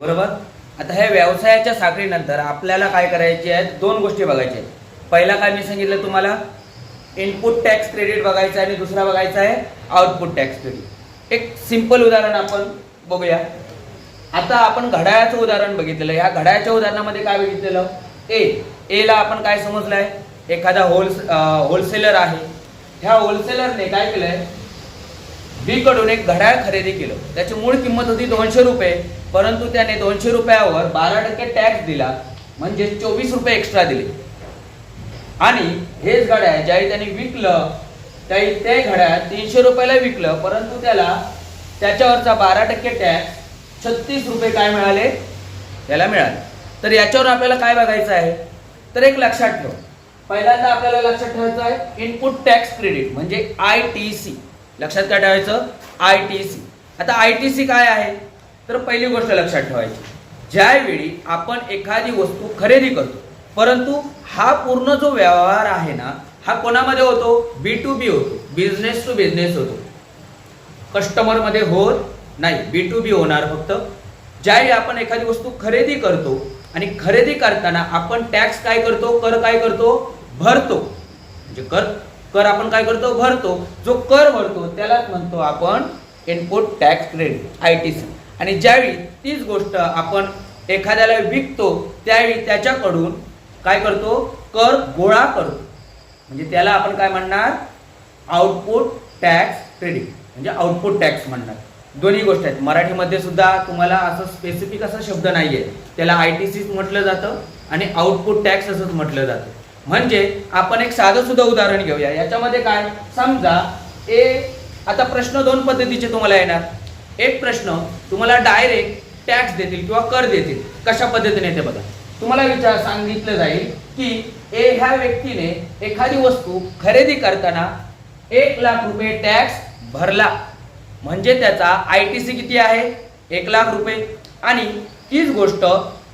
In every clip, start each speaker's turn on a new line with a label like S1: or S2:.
S1: बरोबर? आता ह्या व्यवसायाच्या साखळीनंतर आपल्याला काय करायचे आहेत? दोन गोष्टी बघायच्या आहेत. पहिला काय मी सांगितलं तुम्हाला? इनपुट टॅक्स क्रेडिट बघायचं आहे आणि दुसरा बघायचा आहे आउटपुट टॅक्स क्रेडिट एक सिंपल उदाहरण आपण बघूया. आता आपण घड्याळाचं उदाहरण बघितलेलं या घड्याळाच्या उदाहरणामध्ये काय बघितलेलं? ए एला आपण काय समजलंय? एखादा होल होलसेलर आहे. ह्या होलसेलरने काय केलंय? बी कडून एक घड्याळ खरेदी केलं. त्याची मूळ किंमत होती दोनशे रुपये. परंतु त्याने दोनशे रुपयावर बारा टक्के टॅक्स दिला म्हणजे चोवीस रुपये एक्स्ट्रा दिले. आणि हेच घड्याळ ज्याही त्याने विकलं त्याही ते घड्याळ तीनशे रुपयाला विकलं परंतु त्याला त्याच्यावरचा बारा टक्के टॅक्स छत्तीस रुपये काय मिळाले? त्याला मिळाले. तर याच्यावर आपल्याला काय बघायचं आहे? तर एक लक्षात ठेव. पहिल्यांदा आपल्याला लक्षात ठेवायचं आहे इनपुट टॅक्स क्रेडिट म्हणजे आय टी सी लक्षात काय ठेवायचं? आय टी सी आता आय टी सी काय आहे? तर पहिली गोष्ट लक्षात ठेवायची. ज्यावेळी आपण एखादी वस्तू खरेदी करतो परंतु हा पूर्ण जो व्यवहार आहे ना हा कोणामध्ये होतो? बी टू बी होतो. बिझनेस टू बिझनेस होतो. कस्टमरमध्ये होत नाही. बी टू बी होणार फक्त. ज्यावेळी आपण एखादी वस्तू खरेदी करतो आणि खरेदी करताना आपण टॅक्स काय करतो? कर काय करतो? भरतो. म्हणजे कर कर आपण काय करतो? भरतो. जो कर भरतो त्यालाच म्हणतो आपण input tax credit I T C आणि ज्यावेळी तीच गोष्ट आपण एखाद्याला विकतो त्यावेळी त्याच्याकडून काय करतो? कर गोळा करतो. म्हणजे त्याला आपण काय म्हणणार? Output tax credit. म्हणजे आउटपुट टॅक्स म्हणणार. दोन्ही गोष्ट आहेत. मराठीमध्ये सुद्धा तुम्हाला असं स्पेसिफिक असा शब्द नाहीये. त्याला आय टी सीच म्हटलं जातं आणि आउटपुट टॅक्स असंच म्हटलं जातं. म्हणजे आपण एक साधं सुद्धा उदाहरण घेऊया. याच्यामध्ये काय? समजा ए आता प्रश्न दोन पद्धतीचे तुम्हाला येणार. एक प्रश्न तुम्हाला डायरेक्ट टॅक्स देतील किंवा कर देतील. कशा पद्धतीने ते बघा. तुम्हाला विचार सांगितलं जाईल की ए ह्या व्यक्तीने एखादी वस्तू खरेदी करताना एक लाख रुपये टॅक्स भरला. म्हणजे त्याचा आय टी सी किती आहे? एक लाख रुपये. आणि तीच गोष्ट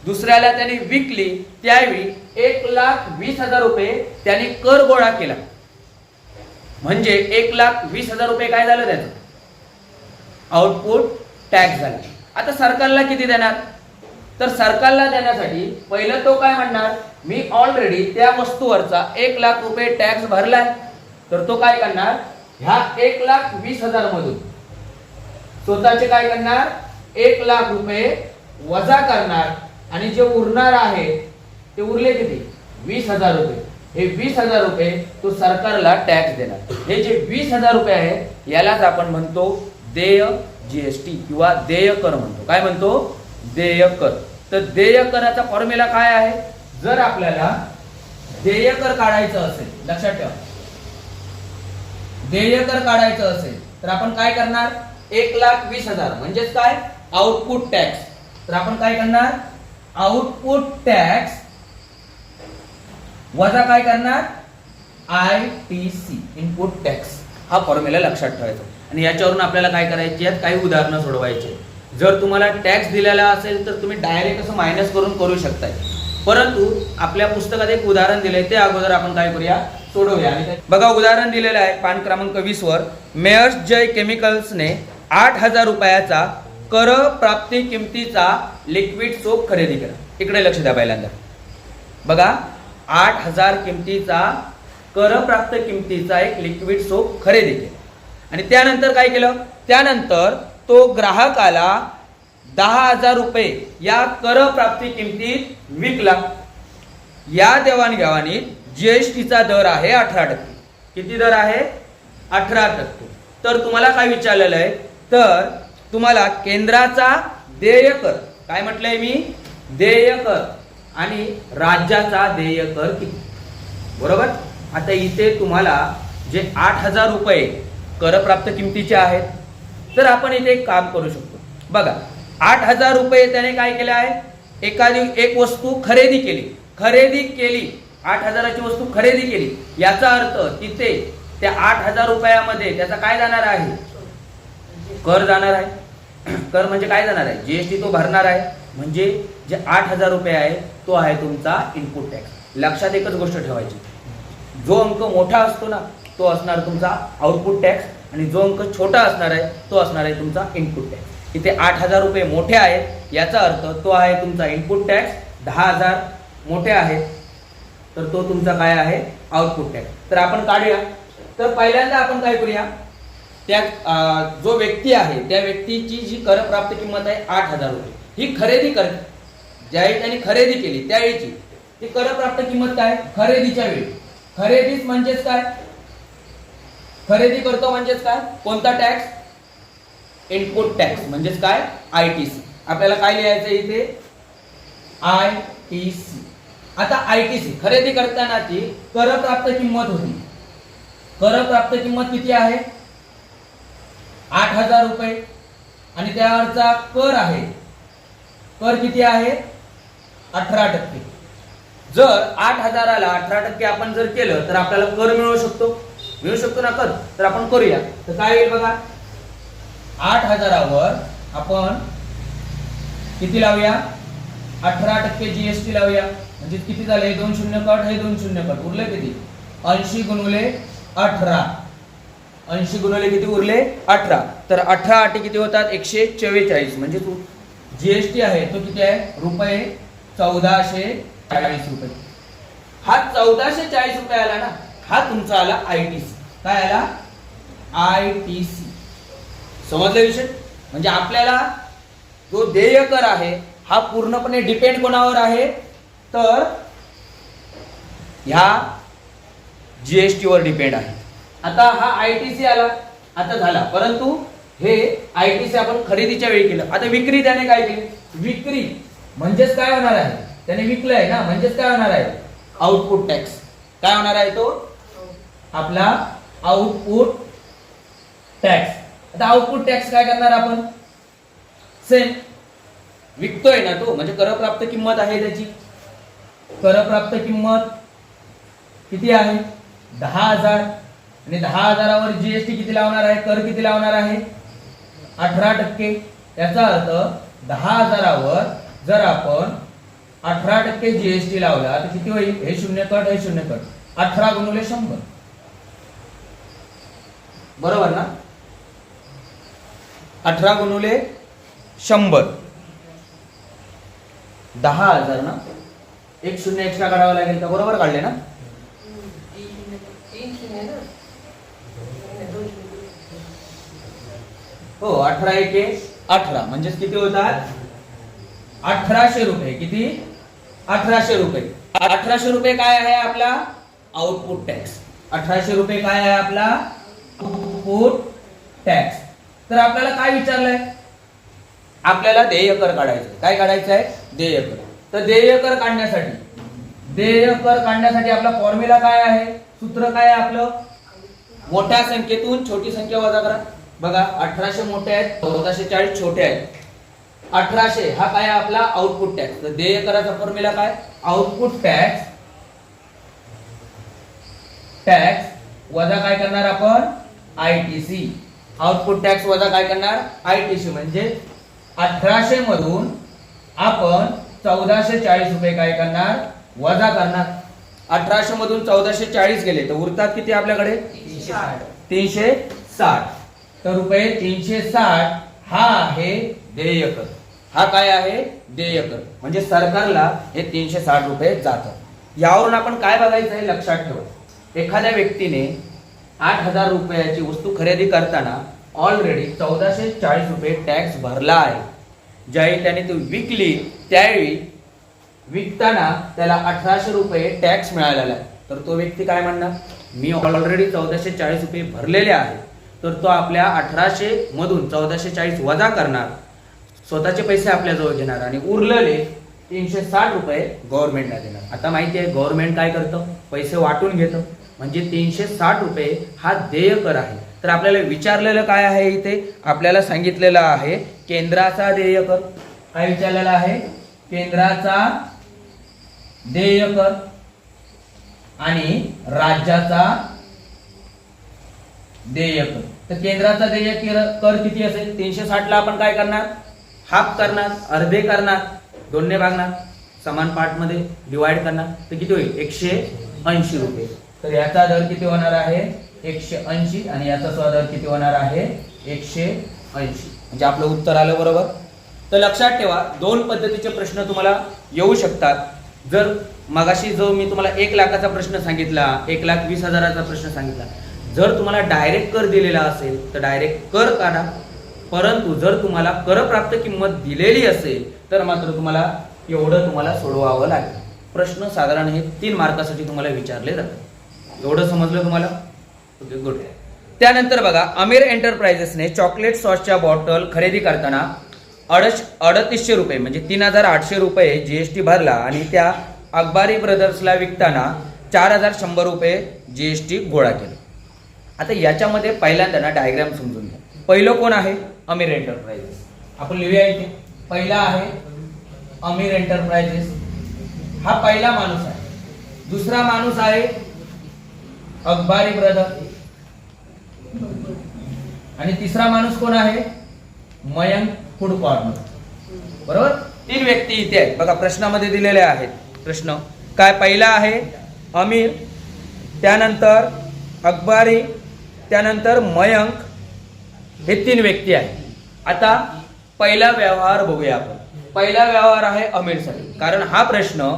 S1: दुसऱ्याला त्याने विकली त्यावेळी एक लाख वीस हजार रुपये त्याने कर गोळा केला. म्हणजे एक लाख वीस हजार रुपये काय झालं त्याचं? आउटपुट टॅक्स झाला. आता सरकारला किती देणार? तर सरकारला देण्यासाठी पहिलं तो काय म्हणणार? मी ऑलरेडी त्या वस्तूवरचा एक लाख रुपये टॅक्स भरलाय. तर तो काय करणार? ह्या एक लाख वीस हजार मधून स्वतःचे काय करणार? एक लाख रुपये वजा करणार. आणि जे उरणार आहे ते उरले किती? वीस हजार रुपये. हे वीस हजार रुपये तो सरकारला टॅक्स देणार. हे जे वीस हजार रुपये आहे यालाच आपण म्हणतो देय जीएसटी किंवा देय कर म्हणतो. काय म्हणतो? देय कर तर देय कराचा फॉर्म्युला काय आहे? जर आपल्याला देय कर काढायचं असेल लक्षात ठेवा. देय कर काढायचं असेल तर आपण काय करणार? एक लाख वीस हजार म्हणजेच काय? आउटपुट टॅक्स तर आपण काय करणार? आउटपुट टॅक्स वजा काय करणार? I T C input tax हा फॉर्म्युला लक्षात ठेवायचा. आणि याच्यावरून आपल्याला काय करायची आहेत? काही उदाहरणं सोडवायचे जर तुम्हाला टॅक्स दिलेला असेल तर तुम्ही डायरेक्ट असं मायनस करून करू शकताय. परंतु आपल्या पुस्तकात एक उदाहरण दिलंय ते अगोदर आपण काय करूया? सोडवूया. बघा उदाहरण दिलेलं आहे पान क्रमांक वीस वर. मेयर्स जय केमिकल्सने आठ हजार रुपयाचा कर प्राप्ती किमतीचा लिक्विड सोप खरेदी करा इकडे लक्ष द्या पहिल्यांदा. बघा आठ हजार किमतीचा कर प्राप्त किमतीचा एक लिक्विड सोप खरेदी केला. आणि त्यानंतर काय केलं? त्यानंतर तो ग्राहकाला दहा हजार रुपये या कर प्राप्ती किमतीत विकला. या देवाणघेवाणीत जीएसटीचा दर आहे अठरा टक्के. किती दर आहे? अठरा टक्के. तर तुम्हाला काय विचारलेलं आहे? तर तुम्हाला केंद्राचा देय कर. काय म्हटलंय मी? देय कर. आणि राज्याचा देय कर किती? बरोबर? आता इथे तुम्हाला जे आठ हजार रुपये करप्राप्त किमतीचे आहेत. तर आपण इथे एक काम करू शकतो. बघा आठ हजार रुपये त्याने काय केले आहे? एखादी एक वस्तू खरेदी केली. खरेदी केली. आठ हजाराची वस्तू खरेदी केली. याचा अर्थ तिथे त्या आठ हजार रुपयामध्ये त्याचा काय जाणार आहे? कर जाणार आहे. कर म्हणजे काय जाणार आहे? जीएसटी तो भरणार आहे. म्हणजे जे आठ हजार रुपये आहे तो आहे तुमचा इनपुट टॅक्स लक्षात एकच गोष्ट ठेवायची. जो अंक मोठा असतो ना तो असणार तुमचा आउटपुट टॅक्स आणि जो अंक छोटा असणार आहे तो असणार आहे तुमचा इनपुट टॅक्स इथे आठ हजार रुपये मोठे आहेत याचा अर्थ तो आहे तुमचा इनपुट टॅक्स दहा हजार मोठे आहेत तर तो तुमचा काय आहे? आउटपुट टॅक्स तर आपण काढूया. तर पहिल्यांदा आपण काय करूया? त्या जो व्यक्ती आहे त्या व्यक्तीची जी करप्राप्त किंमत आहे आठ हजार रुपये. ही खरेदी कर ज्यावेळी त्यांनी खरेदी केली त्यावेळीची ती करप्राप्त किंमत काय? खरेदीच्या वेळी. खरेदीच म्हणजेच काय? खरेदी करतो म्हणजेच काय? कोणता टॅक्स इनपुट टॅक्स म्हणजेच काय? आय टी सी आपल्याला काय लिहायचं इथे? आय टी सी आता आय टी सी खरेदी करतानाची कर प्राप्त किंमत होती. कर प्राप्त किंमत किती आहे? आठ हजार रुपये. आणि त्यावरचा कर आहे. कर किती आहे? अठरा टक्के. जर आठ हजाराला अठरा टक्के आपण जर केलं तर आपल्याला कर मिळू शकतो. मिळू शकतो ना कर? तर आपण करूया. तर काय येईल बघा? आठ हजारावर आपण किती लावूया? अठरा टक्के जीएसटी लावूया. म्हणजे किती झाले? दोन शून्य कट हे दोन शून्य कट. उरले किती? ऐंशी गुणवले अठरा. ऐंशी गुणवले किती उरले? अठरा. तर अठरा अटी किती होतात? एकशे चव्वेचाळीस. म्हणजे तू जीएसटी आहे तो किती आहे? रुपये चौदाशे चाळीस रुपये. हा चौदाशे चाळीस रुपये आला ना? हा तुमचा आला आय टी सी काय आला? आय टी सी समजला विषय? म्हणजे आपल्याला जो देय कर आहे हा पूर्णपणे डिपेंड कोणावर आहे? तर ह्या जीएसटी वर डिपेंड आहे. आता हा आय टी सी आला आता झाला. परंतु हे आय टी सी आपण खरेदीच्या वेळी केलं. आता विक्री त्याने काय केली? विक्री. म्हणजेच काय होणार आहे? त्याने विकलंय ना? म्हणजेच काय होणार आहे? आउटपुट टॅक्स काय होणार आहे तो? आपला आउटपुट टॅक्स. आता आउटपुट टॅक्स काय करणार आपण? सेम विकतोय ना तो म्हणजे करप्राप्त किंमत आहे त्याची. करप्राप्त किंमत किती आहे? दहा हजार. आणि दहा हजारावर जीएसटी किती लावणार आहे? कर किती लावणार आहे? अठरा टक्के. याचा अर्थ दहा हजारावर जर आपण अठरा टक्के जीएसटी लावला तर किती होईल? हे शून्य कट हे शून्य कट. अठरा गुणुले शंभर. बरोबर ना? अठरा गुणुले शंभर. दहा हजार ना? एक शून्य एक्स्ट्रा काढावं लागेल का? बरोबर काढले ना? हो अठरा एके अठरा. म्हणजेच किती होतात? अठराशे रुपये. किती? अठराशे रुपये. अठराशे रुपये काय आहे आपला? आउटपुट टॅक्स अठराशे रुपये काय आहे आपला? आउटपुट टॅक्स तर आपल्याला काय विचारलंय? आपल्याला देय कर काढायचं काय काढायचं आहे देय कर. तर देय कर काढण्यासाठी देय कर काढण्यासाठी आपला फॉर्म्युला काय आहे? सूत्र काय आहे आपलं? मोठ्या संख्येतून छोटी संख्या वजा करा. बघा अठराशे मोठे आहेत चौदाशे चाळीस छोटे आहेत. अठराशे हा काय आपला? आउटपुट टॅक्स तर देय कराचा फॉर्म्युला काय? आउटपुट टॅक्स टॅक्स वजा काय करणार आपण? I T C output tax वजा काय करणार? आय टी सी म्हणजे अठराशे मधून आपण चौदाशे चाळीस रुपये काय करणार? वजा करणार. अठराशे मधून चौदाशे चाळीस गेले तर उरतात किती आपल्याकडे? तीनशे साठ. तर रुपये तीनशे साठ हा आहे देयकर हा काय आहे? देयकर म्हणजे सरकारला हे तीनशे साठ रुपये जातात यावरून आपण काय बघायचं आहे लक्षात ठेवा. एखाद्या व्यक्तीने आठ हजार रुपयाची वस्तू खरेदी करताना ऑलरेडी चौदाशे चाळीस रुपये टॅक्स भरला आहे. ज्यावेळी त्याने ती विकली त्यावेळी विकताना त्याला अठराशे रुपये टॅक्स मिळालेला आहे. तर तो व्यक्ती काय म्हणणार? मी ऑलरेडी चौदाशे चाळीस रुपये भरलेले आहे. तर तो आपल्या अठराशे मधून चौदाशे चाळीस वजा करणार. स्वतःचे पैसे आपल्याजवळ घेणार आणि उरलेले तीनशे साठ रुपये गव्हर्नमेंटला देणार. आता माहिती आहे गव्हर्नमेंट काय करतं? पैसे वाटून घेतं. म्हणजे तीनशे साठ रुपये हा देय कर आहे. तर आपल्याला विचारलेलं काय आहे इथे? आपल्याला सांगितलेलं आहे केंद्राचा देय कर. काय विचारलेलं आहे? केंद्राचा देय कर. आणि राज्याचा देय कर. तर केंद्राचा देय कर किती असेल? तीनशे साठ ला आपण काय करणार? हाफ करणार अर्धे करणार दोन्ही भागणार समान पार्टमध्ये डिवाइड करणार. तर किती होईल? एकशे ऐंशी रुपये. तर याचा दर किती होणार आहे? एकशे ऐंशी आणि याचा सुद्धा दर किती होणार आहे? एकशे ऐंशी. म्हणजे आपलं उत्तर आलं बरोबर? तर लक्षात ठेवा दोन पद्धतीचे प्रश्न तुम्हाला येऊ शकतात. जर मगाशी जो मी तुम्हाला एक लाखाचा प्रश्न सांगितला एक लाख वीस हजाराचा प्रश्न सांगितला जर तुम्हाला डायरेक्ट कर दिलेला असेल तर डायरेक्ट कर काढा. परंतु जर तुम्हाला करप्राप्त किंमत दिलेली असेल तर मात्र तुम्हाला एवढं तुम्हाला सोडवावं लागेल. प्रश्न साधारण हे तीन मार्कासाठी तुम्हाला विचारले जातात. एवढं समजलं तुम्हाला? ओके गुड त्यानंतर बघा अमीर एंटरप्राइजेसने चॉकलेट सॉसच्या बॉटल खरेदी करताना अडश अडतीसशे रुपये म्हणजे तीन हजार आठशे रुपये जी एस टी भरला आणि त्या अकबारी ब्रदर्सला विकताना चार हजार शंभर रुपये जी एस टी गोळा केलं. आता याच्यामध्ये पहिल्यांदा ना डायग्राम समजून घ्या. पहिलं कोण आहे? अमीर एंटरप्राइजेस. आपण लिहूया इथे. पहिला आहे अमीर एंटरप्राइजेस. हा पहिला माणूस आहे. दुसरा माणूस आहे अकबारी ब्रदर आणि तिसरा माणूस कोण आहे? मयंक फूड कॉर्नर बरोबर? तीन व्यक्ती इथे आहेत. बघा प्रश्नामध्ये दिलेले आहेत. प्रश्न. काय पहिला आहे? अमीर त्यानंतर अकबारी त्यानंतर मयंक. हे तीन व्यक्ती आहेत. आता पहिला व्यवहार बघूया आपण. पहिला व्यवहार आहे अमीरसाठी कारण हा प्रश्न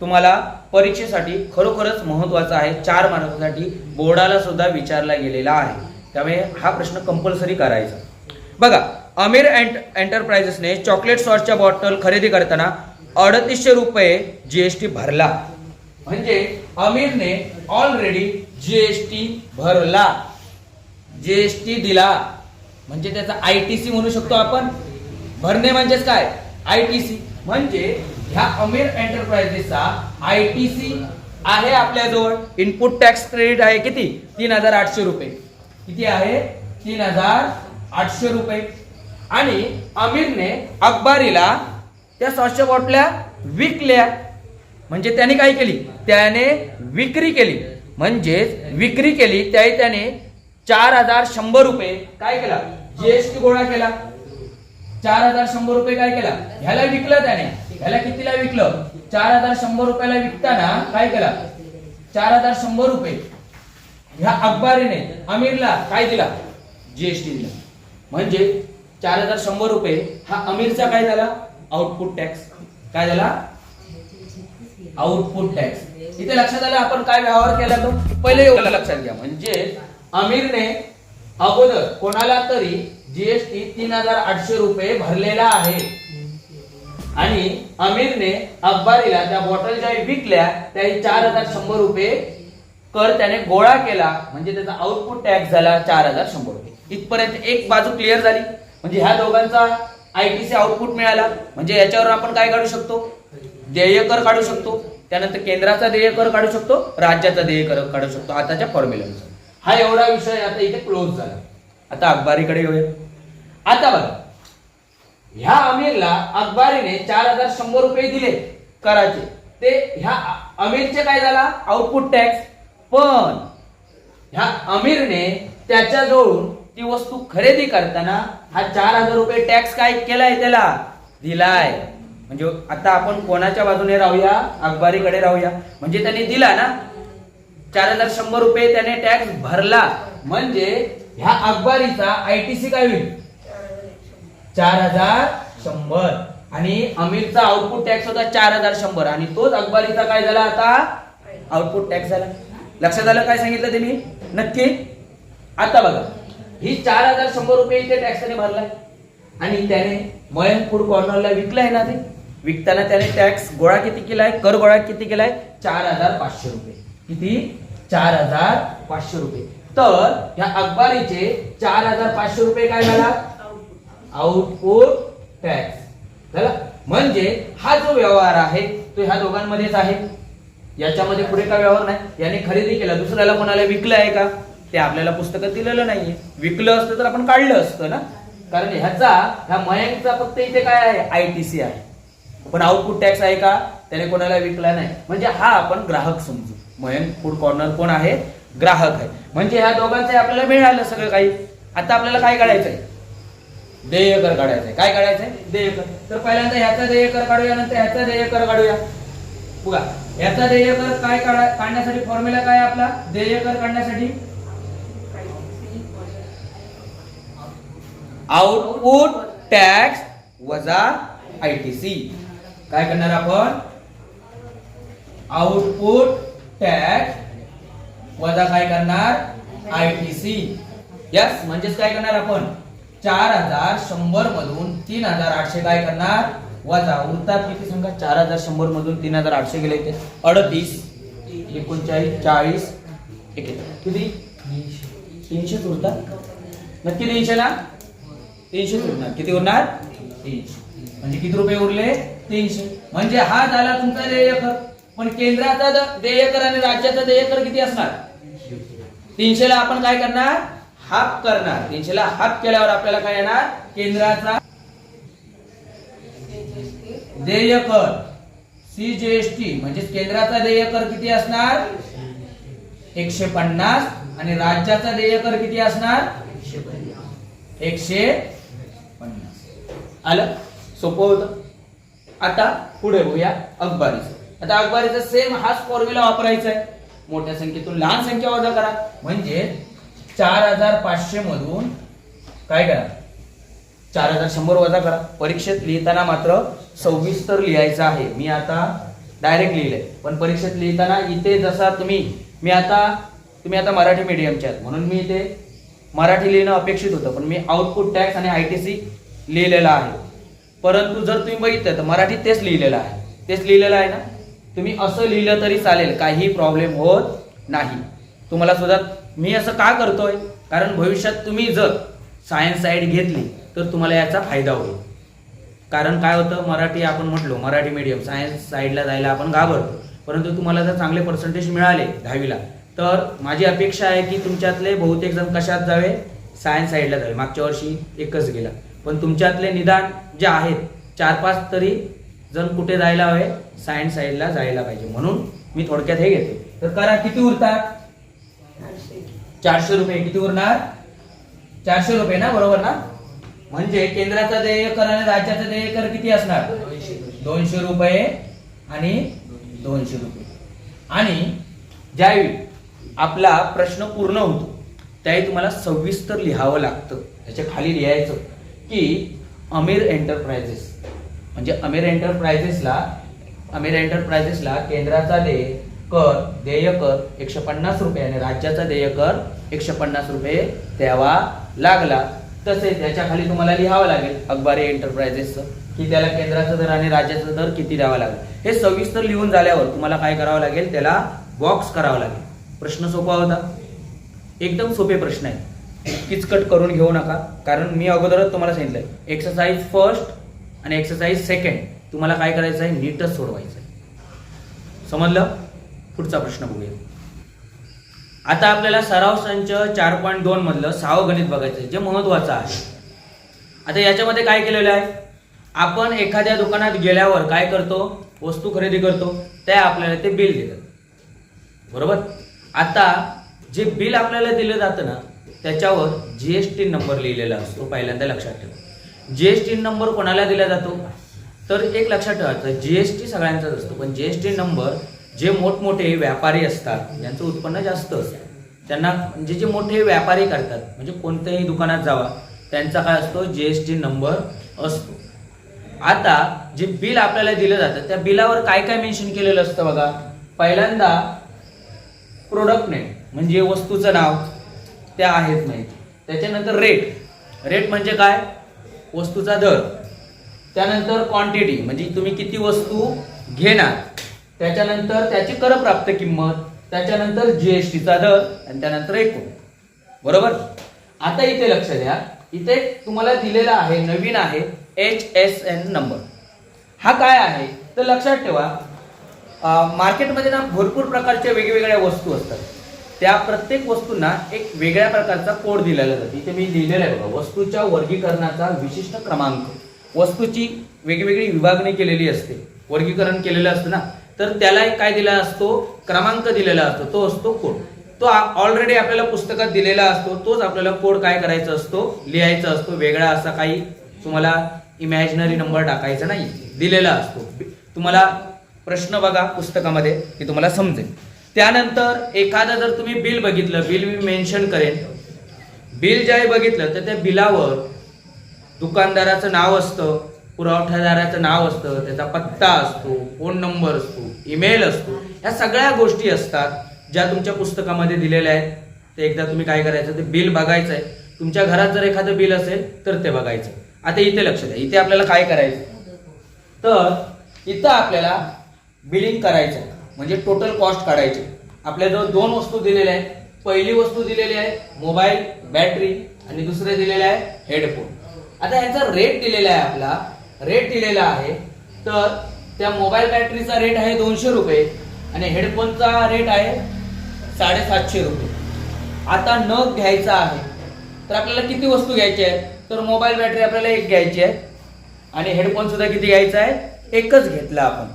S1: तुम्हाला परीक्षेसाठी खरोखरच महत्त्वाचा आहे. चार मार्कासाठी बोर्डाला सुद्धा विचारला गेलेला आहे. त्यामुळे हा प्रश्न कंपल्सरी करायचा. बघा अमीर एंट एंटरप्राइजेसने चॉकलेट सॉसच्या बॉटल खरेदी करताना अडतीसशे रुपये जीएसटी भरला. म्हणजे अमीरने ऑलरेडी जीएसटी भरला. जीएसटी दिला. म्हणजे त्याचा आय टी सी म्हणू शकतो आपण. भरणे म्हणजेच काय? आय टी सी म्हणजे ह्या अमीर एंटरप्राइजेसचा आय टी सी आहे आपल्याजवळ. इनपुट टॅक्स क्रेडिट आहे किती? तीन हजार आठशे रुपये. किती आहे? तीन हजार आठशे रुपये. आणि अमीरने अकबारीला त्या सॉसच्या बॉटल्या विकल्या. म्हणजे त्याने काय केली? त्याने विक्री केली. म्हणजेच विक्री केली त्याही त्याने चार हजार शंभर रुपये काय केला? जीएसटी गोळा केला. चार हजार शंभर रुपये काय केला? ह्याला विकला त्याने. ह्याला कितीला विकलं? चार हजार शंभर रुपयाला विकताना काय केला? चार हजार शंभर रुपये. ह्या अकबारीने अमीरला काय दिला? जीएसटी दिला. म्हणजे चार हजार शंभर रुपये हा अमीरचा काय झाला? आउटपुट टॅक्स काय झाला? आउटपुट टॅक्स इथे लक्षात आलं आपण काय व्यवहार केला तो? पहिले एवढं लक्षात घ्या. म्हणजे अमीरने अगोदर कोणाला तरी जीएसटी तीन हजार आठशे रुपये भरलेला आहे. आणि अमीरने अकबारीला त्या बॉटल ज्या विकल्या त्याही चार हजार शंभर रुपये कर त्याने गोळा केला. म्हणजे त्याचा आउटपुट टॅक्स झाला चार हजार शंभर रुपये. इथपर्यंत एक बाजू क्लिअर झाली. म्हणजे ह्या दोघांचा आयटीसी आउटपुट मिळाला. म्हणजे याच्यावर आपण काय काढू शकतो? देय कर काढू शकतो. त्यानंतर केंद्राचा देय कर काढू शकतो. राज्याचा देय कर काढू शकतो. आताच्या फॉर्म्युलानुसार हा एवढा विषय आता इथे क्लोज झाला. आता अकबारीकडे येऊया. आता बघा. ह्या अमीरला अकबारीने चार हजार शंभर रुपये दिले कराचे ते ह्या अमीरचे काय झाला? आउटपुट टॅक्स पण ह्या अमीरने त्याच्याजवळून ती वस्तू खरेदी करताना हा चार हजार रुपये टॅक्स काय केलाय त्याला? दिलाय. म्हणजे आता आपण कोणाच्या बाजूने राहूया? अकबारीकडे राहूया. म्हणजे त्याने दिला ना? चार हजार शंभर रुपये त्याने टॅक्स भरला. म्हणजे ह्या अकबारीचा आयटीसी काय होईल? चार हजार शंभर. आणि अमीरचा आउटपुट टॅक्स होता चार हजार शंभर. आणि तोच अकबारीचा काय झाला आता? आउटपुट टॅक्स झाला. लक्षात आलं काय सांगितलं त्यांनी? नक्की? आता बघा. ही चार हजार शंभर रुपये इथे टॅक्सने भरलाय. आणि त्याने मयंक फूड कॉर्नरला विकलंय ना ते? विकताना त्याने टॅक्स गोळा किती केलाय? कर गोळा किती केलाय? चार हजार पाचशे रुपये. किती? चार हजार पाचशे रुपये. तर ह्या अकबारीचे चार हजार पाचशे रुपये काय झाला? Output tax. झाला? म्हणजे हा जो व्यवहार आहे तो ह्या दोघांमध्येच आहे. याच्यामध्ये पुढे काय व्यवहार नाही. याने खरेदी केला दुसऱ्याला कोणाला विकलं आहे का? ते आपल्याला पुस्तकात दिलेलं नाहीये. विकलं असतं तर आपण काढलं असतं ना? कारण ह्याचा ह्या मयंकचा फक्त इथे काय आहे? आयटीसी आहे. पण आउटपुट टॅक्स आहे का? त्याने कोणाला विकला नाही. म्हणजे हा आपण ग्राहक समजू. मयंक फूड कॉर्नर कोण आहे? ग्राहक आहे. म्हणजे ह्या दोघांचं आपल्याला मिळालं सगळं काही. आता आपल्याला काय काढायचंय देय कर काढायचंय. काय काढायचंय? देय कर तर पहिल्यांदा ह्याचा देय कर काढूया नंतर ह्याचा देय कर काढूया. बघा ह्याचा देय कर काय काढा काढण्यासाठी फॉर्म्युला काय आपला? देय कर काढण्यासाठी आउटपुट टॅक्स वजा आय टी सी काय करणार आपण? आउटपुट टॅक्स वजा काय करणार? आय टी सी यस म्हणजेच काय करणार आपण? चार हजार शंभर मधून तीन हजार आठशे काय करणार? वजा. उरतात किती सांगा चार हजार शंभर मधून तीन हजार आठशे गेले ते अडतीस एकोणचाळीस चाळीस एक किती? तीनशेच उरतात नक्की तीनशे ना? तीनशेच उरणार किती उरणार? तीनशे. म्हणजे किती रुपये उरले? तीनशे. म्हणजे हा झाला तुमचा देयकर. पण केंद्राचा द- देयकर आणि राज्याचा देयकर किती असणार? तीनशेला आपण काय करणार? हाफ करणार. तीनशेला हाफ केल्यावर आपल्याला काय येणार? केंद्राचा देयकर. सीजीएसटी म्हणजे केंद्राचा देयकर किती असणार? एकशे पन्नास. आणि राज्याचा देयकर किती असणार? एकशे पन्नास. आलं? सोपं होत. आता पुढे बघूया अकबारीच. आता अकबारीचा सेम हाच फॉर्म्युला वापरायचा आहे मोठ्या संख्येतून लहान संख्या वजा करा. म्हणजे चार हजार पाचशे मधून काय करा? चार हजार शंभर वजा करा. परीक्षेत लिहिताना मात्र सव्वीस तर लिहायचं आहे. मी आता डायरेक्ट लिहिलंय. पण परीक्षेत लिहिताना इथे जसा तुम्ही मी आता तुम्ही आता मराठी मीडियमचे आहात. म्हणून मी इथे मराठी लिहिणं अपेक्षित होतं. पण मी आउटपुट टॅक्स आणि आय टी सी लिहिलेला आहे. परंतु जर तुम्ही बघितलं तर मराठीत तेच लिहिलेलं आहे. तेच लिहिलेलं आहे ना? तुम्ही असं लिहिलं तरी चालेल. काही प्रॉब्लेम होत नाही. तुम्हाला सुद्धा मी असं का करतोय? कारण भविष्यात तुम्ही जर सायन्स साईड घेतली तर तुम्हाला याचा फायदा होईल. कारण काय होतं? मराठी आपण म्हटलो मराठी मीडियम सायन्स साईडला जायला आपण घाबरतो. परंतु तुम्हाला जर चांगले पर्सेंटेज मिळाले दहावीला तर माझी अपेक्षा आहे की तुमच्यातले बहुतेक जण कशात जावे? सायन्स साईडला जावे. मागच्या वर्षी एकच गेला. पण तुमच्यातले निदान जे आहेत चार पाच तरी जण कुठे जायला हवे? सायन्स साईडला जायला पाहिजे. म्हणून मी थोडक्यात हे घेते. तर करा किती उरतात? चारशे रुपये. किती उरणार? चारशे रुपये ना बरोबर ना? म्हणजे केंद्राचा देयकर आणि राज्याचा देयकर किती असणार? दोनशे रुपये आणि दोनशे रुपये. आणि ज्यावेळी आपला प्रश्न पूर्ण होतो त्यावेळी तुम्हाला सविस्तर लिहावं लागतं. त्याच्याखाली लिहायचं की अमीर एंटरप्राइजेस म्हणजे अमीर एंटरप्राइजेसला अमीर एंटरप्राइजेसला केंद्राचा देय कर देयकर एकशे पन्नास रुपये. आणि राज्याचा देयकर एकशे पन्नास रुपये द्यावा लागला. तसेच याच्या खाली तुम्हाला लिहावं लागेल अकबारी एंटरप्राइजेसचं की त्याला केंद्राचा दर आणि राज्याचा दर किती द्यावा लागेल. हे सविस्तर लिहून झाल्यावर तुम्हाला काय करावं लागेल? त्याला बॉक्स करावा लागेल. प्रश्न सोपा होता. एकदम सोपे प्रश्न आहे किचकट करून घेऊ नका. कारण मी अगोदरच तुम्हाला सांगितलंय एक्सरसाइज फर्स्ट आणि एक्सरसाइज सेकंड तुम्हाला काय करायचं आहे नीटच सोडवायचं आहे समजलं? पुढचा प्रश्न बघूया. आता आपल्याला सराव संच चार पॉईंट दोन मधलं सहावं गणित बघायचं जे महत्वाचं आहे. आता याच्यामध्ये काय केलेलं आहे? आपण एखाद्या दुकानात गेल्यावर काय करतो? वस्तू खरेदी करतो त्या आपल्याला ते बिल देतात. बरोबर? आता जे बिल आपल्याला दिलं जातं ना त्याच्यावर जीएसटी नंबर लिहिलेला असतो पहिल्यांदा लक्षात ठेवा. जीएसटी नंबर कोणाला दिला जातो? तर एक लक्षात ठेवायचं जीएसटी सगळ्यांचाच असतो पण जीएसटी नंबर जे मोठमोठे व्यापारी असतात ज्यांचं उत्पन्न जास्त असतं. त्यांना म्हणजे जे मोठे व्यापारी करतात म्हणजे कोणत्याही दुकानात जावा त्यांचा काय असतो जी एस टी नंबर असतो. आता जे बिल आपल्याला दिलं जातं त्या बिलावर काय काय मेन्शन केलेलं असतं बघा. पहिल्यांदा प्रोडक्ट नेम म्हणजे वस्तूचं नाव त्या आहेत माहिती त्याच्यानंतर रेट रेट म्हणजे काय? वस्तूचा दर. त्यानंतर क्वांटिटी म्हणजे तुम्ही किती वस्तू घेणार. त्याच्यानंतर त्याची करप्राप्त किंमत त्याच्यानंतर जीएसटीचा दर आणि त्यानंतर एकूण. बरोबर? आता इथे लक्ष द्या. इथे तुम्हाला दिलेला आहे नवीन आहे एच एस एन नंबर हा काय आहे? तर लक्षात ठेवा मार्केटमध्ये ना भरपूर प्रकारच्या वेगवेगळ्या वस्तू असतात. त्या प्रत्येक वस्तूंना एक वेगळ्या प्रकारचा कोड दिलेला जातो. इथे मी लिहिलेला आहे बघा वस्तूच्या वर्गीकरणाचा विशिष्ट क्रमांक. वस्तूची वेगवेगळी विभागणी केलेली असते. वर्गीकरण केलेलं असतं ना. तर त्याला एक काय दिला असतो? क्रमांक दिलेला असतो. तो असतो कोड. तो ऑलरेडी आपल्याला पुस्तकात दिलेला असतो. तोच आपल्याला कोड काय करायचा असतो? लिहायचा असतो. वेगळा असा काही तुम्हाला इमॅजिनरी नंबर टाकायचा नाही. दिलेला असतो. तुम्हाला प्रश्न बघा पुस्तकामध्ये की तुम्हाला समजेल. त्यानंतर एखादं जर तुम्ही बिल बघितलं बिल मी मेन्शन करेन. बिल ज्या बघितलं तर त्या बिलावर दुकानदाराचं नाव असतं. पुरवठादाराचं नाव असतं त्याचा पत्ता असतो फोन नंबर असतो ईमेल असतो या सगळ्या गोष्टी असतात ज्या तुमच्या पुस्तकामध्ये दिलेल्या आहेत. ते एकदा तुम्ही काय करायचं ते बिल बघायचं आहे. तुमच्या घरात जर एखादं बिल असेल तर ते बघायचं. आता इथे लक्ष द्या. इथे आपल्याला काय करायचं? तर इथं आपल्याला बिलिंग करायचं आहे. म्हणजे टोटल कॉस्ट काढायची. आपल्याजवळ दोन वस्तू दिलेल्या आहेत. पहिली वस्तू दिलेली आहे मोबाईल बॅटरी आणि दुसरे दिलेले आहे हेडफोन आता ह्याचा रेट दिलेला आहे आपला रेट दिलेला आहे. तर त्या मोबाईल बॅटरीचा रेट आहे दोनशे रुपये आणि हेडफोनचा रेट आहे साडेसातशे रुपये. आता नग घ्यायचा आहे. तर आपल्याला किती वस्तू घ्यायची आहे तर मोबाईल बॅटरी आपल्याला एक घ्यायची आहे. आणि हेडफोन सुद्धा किती घ्यायचा आहे? एकच घेतला आपण.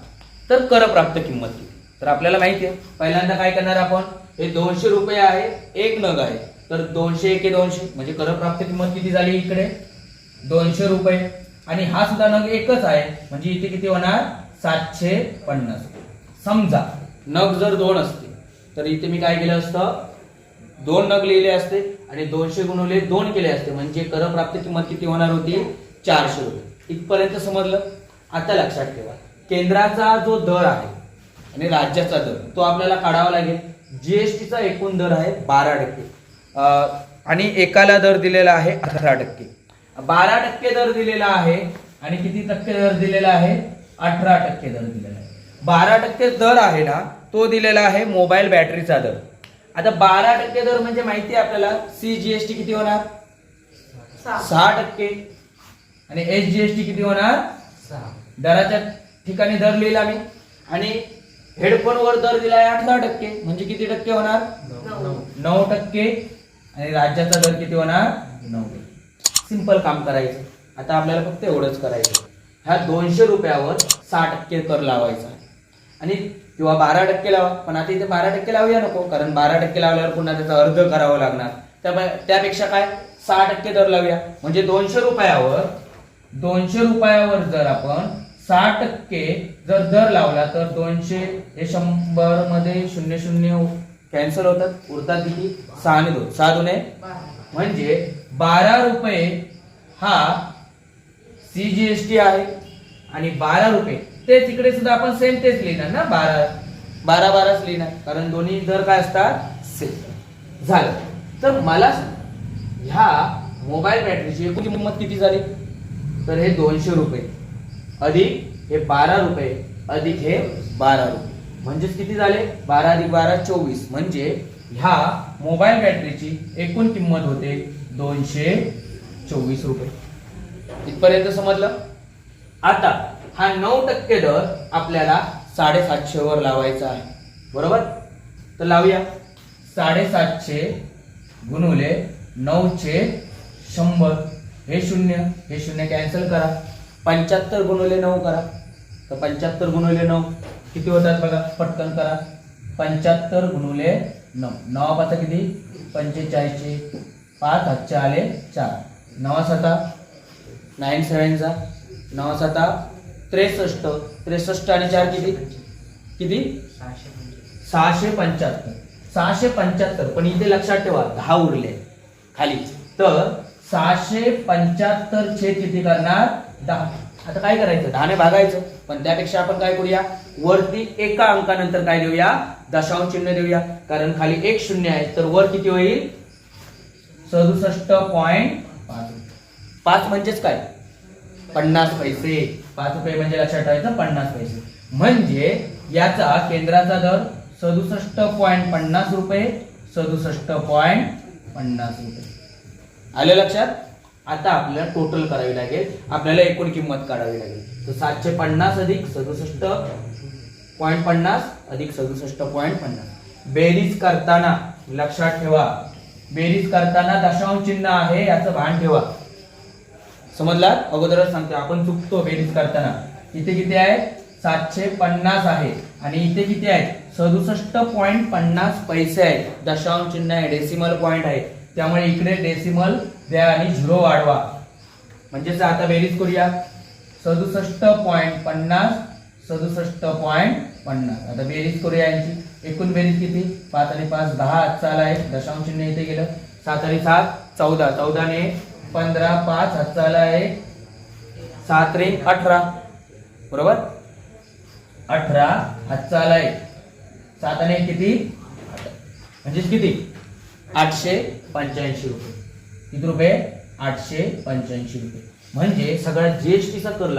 S1: तर करप्राप्त किंमत. किती तर आपल्याला माहिती आहे. पहिल्यांदा काय करणार आपण? हे दोनशे रुपये आहे एक नग आहे. तर दोनशे एके दोनशे. म्हणजे करप्राप्त किंमत किती झाली इकडे? दोनशे रुपये. आणि हा सुद्धा नग एकच आहे. म्हणजे इथे किती होणार? सातशे पन्नास. समजा. नग जर दोन असते तर इथे मी काय केलं असतं? दोन नग लिहिले असते आणि दोनशे गुणवले दोन केले असते. म्हणजे करप्राप्ती किंमत किती होणार होती? चारशे रुपये इथपर्यंत समजलं? आता लक्षात ठेवा. केंद्राचा जो दर आहे आणि राज्याचा दर तो आपल्याला काढावा लागेल. जीएसटीचा एकूण दर आहे बारा टक्के. अं, आणि एकाला दर दिलेला आहे अठरा टक्के. बारा टक्के दर दिलेला आहे आणि किती टक्के दर दिलेला आहे? अठरा टक्के दर दिलेला आहे. बारा टक्के दर आहे ना तो दिलेला आहे मोबाईल बॅटरीचा दर. आता बारा टक्के दर म्हणजे माहिती आहे आपल्याला? सी जीएसटी किती होणार? सहा. टक्के. आणि एस जीएसटी किती होणार? दराच्या ठिकाणी दर लिहिला मी. आणि हेडफोन वर दर दिलाय अठरा टक्के. म्हणजे किती टक्के होणार? नऊ टक्के. आणि राज्याचा दर किती होणार? नऊ टक्के. सिंपल काम करायचं. आता आपल्याला फक्त एवढंच करायचं. ह्या दोनशे रुपयावर सहा टक्के कर लावायचा. आणि किंवा बारा टक्के लावा. पण आता इथे बारा टक्के लावूया नको कारण बारा टक्के लावल्यावर पुन्हा त्याचा अर्ध करावं लागणार. त्या त्यापेक्षा काय? सहा टक्के दर लावूया. म्हणजे दोनशे रुपयावर दोनशे रुपयावर जर आपण सहा टक्के जर दर लावला तर दोनशे हे शंभरमध्ये शून्य शून्य कॅन्सल होतात. उरतात किती? सहा आणि दोन. सहा दोन म्हणजे बारा रुपये हा सी जी एस टी आहे आणि बारा रुपये. ते तिकडे सुद्धा आपण सेम तेच लिहिणार ना बारा. बारा बाराच लिहिणार. कारण दोन्ही दर काय असतात? सेम झालं. तर मला ह्या मोबाईल बॅटरीची एकूण किंमत किती झाली? तर हे दोनशे रुपये. अधिक हे बारा रुपये. अधिक हे बारा रुपये. म्हणजेच किती झाले? बारा अधिक बारा चोवीस. म्हणजे ह्या मोबाईल बॅटरीची एकूण किंमत होते दोनशे चोवीस रुपये. इथपर्यंत समजलं? आता हा नऊ टक्के दर आपल्याला साडेसातशे वर लावायचा आहे. बरोबर? तर लावूया. साडेसातशे गुणुले नऊशे शंभर. हे शून्य हे शून्य कॅन्सल करा. पंच्याहत्तर गुणुले नऊ करा. तर पंच्याहत्तर गुणुले नऊ किती होतात बघा? पटकन करा. पंच्याहत्तर गुणुले नऊ. नवा पाचा किती? पंचेचाळीसचे. पाच हातचे आले चार. नवा सता नाईन सेव्हनचा. नवा सता त्रेसष्ट. त्रेसष्ट आणि चार किती? किती? सहाशे पंच्याहत्तर. सहाशे पंच्याहत्तर. पण इथे लक्षात ठेवा दहा उरले. खाली. तर सहाशे पंच्याहत्तर छेद किती करणार? दहा. आता काय करायचं? दहाने भागायचं. पण त्यापेक्षा आपण काय करूया? वरती एका अंकानंतर काय देऊया दशांश चिन्ह देऊया. कारण खाली एक शून्य आहे. तर वर किती होईल? सदुसष्ट पॉइंट पाच. पाच म्हणजेच काय? पन्नास पैसे. पाच रुपये म्हणजे लक्षात ठेवायचं पन्नास पैसे. म्हणजे याचा केंद्राचा दर सदुसष्ट पॉईंट पन्नास रुपये सदुसष्ट पॉईंट पन्नास रुपये. आले लक्षात? आता आपल्याला टोटल करावी लागेल. आपल्याला एकूण किंमत काढावी लागेल. तर सातशे पन्नास अधिक सदुसष्ट पॉइंट पन्नास अधिक सदुसष्ट पॉइंट पन्नास. बेरीज करताना लक्षात ठेवा. बेरीज करताना दशांश चिन्ह आहे याचं भान ठेवा. समजला अगोदरच सांगतो आपण चुकतो बेरीज करताना. इथे किती आहे? सातशे पन्नास आहे. आणि इथे किती आहे? सदुसष्ट पॉइंट पन्नास पैसे आहेत. दशांश चिन्ह आहे डेसिमल पॉइंट आहे. त्यामुळे इकडे डेसिमल द्या आणि झिरो वाढवा. म्हणजेच आता बेरीज करूया. सदुसष्ट पॉइंट पन्नास सदुसष्ट पॉइंट पन्नास. आता बेरीज करूया यांची. एकूण बेरीज किती? पाच आणि पाच दहा आजचा आला आहे दशांश चिन्ह इथे गेलं. सात आणि सात चौदा. चौदाने पंधरा पाच हातचा आला आहे. सात रे अठरा. बरोबर? अठरा हातचा आला आहे. सात आणि किती? म्हणजेच किती? आठशे पंच्याऐंशी रुपये. किती रुपये? आठशे पंच्याऐंशी रुपये. म्हणजे सगळ्यात जीएसटीचा कर